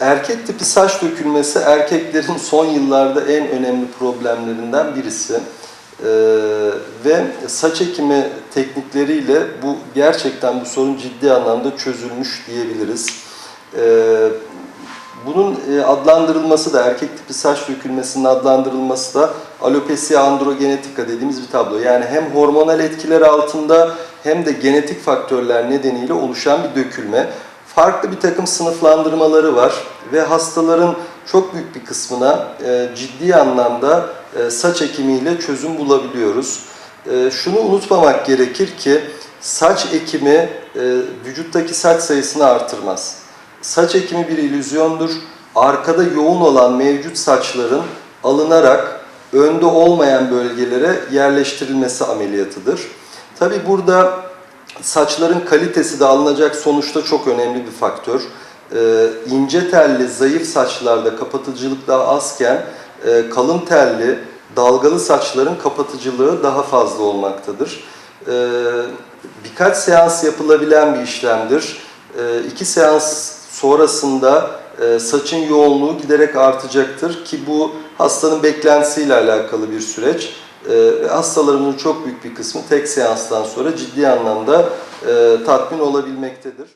erkek tipi saç dökülmesi erkeklerin son yıllarda en önemli problemlerinden birisi. Ee, ve saç ekimi teknikleriyle bu gerçekten bu sorun ciddi anlamda çözülmüş diyebiliriz. Ee, bunun e, adlandırılması da erkek tipi saç dökülmesinin adlandırılması da alopecia androgenetika dediğimiz bir tablo. Yani hem hormonal etkiler altında hem de genetik faktörler nedeniyle oluşan bir dökülme. Farklı bir takım sınıflandırmaları var ve hastaların çok büyük bir kısmına e, ciddi anlamda e, saç ekimiyle çözüm bulabiliyoruz. E, şunu unutmamak gerekir ki saç ekimi e, vücuttaki saç sayısını artırmaz. Saç ekimi bir illüzyondur. Arkada yoğun olan mevcut saçların alınarak önde olmayan bölgelere yerleştirilmesi ameliyatıdır. Tabi burada saçların kalitesi de alınacak sonuçta çok önemli bir faktör. Ee, ince telli, zayıf saçlarda kapatıcılık daha azken e, kalın telli, dalgalı saçların kapatıcılığı daha fazla olmaktadır. Ee, birkaç seans yapılabilen bir işlemdir. Ee, iki seans sonrasında saçın yoğunluğu giderek artacaktır ki bu hastanın beklentisiyle alakalı bir süreç. E, hastalarımızın çok büyük bir kısmı tek seanstan sonra ciddi anlamda e, tatmin olabilmektedir.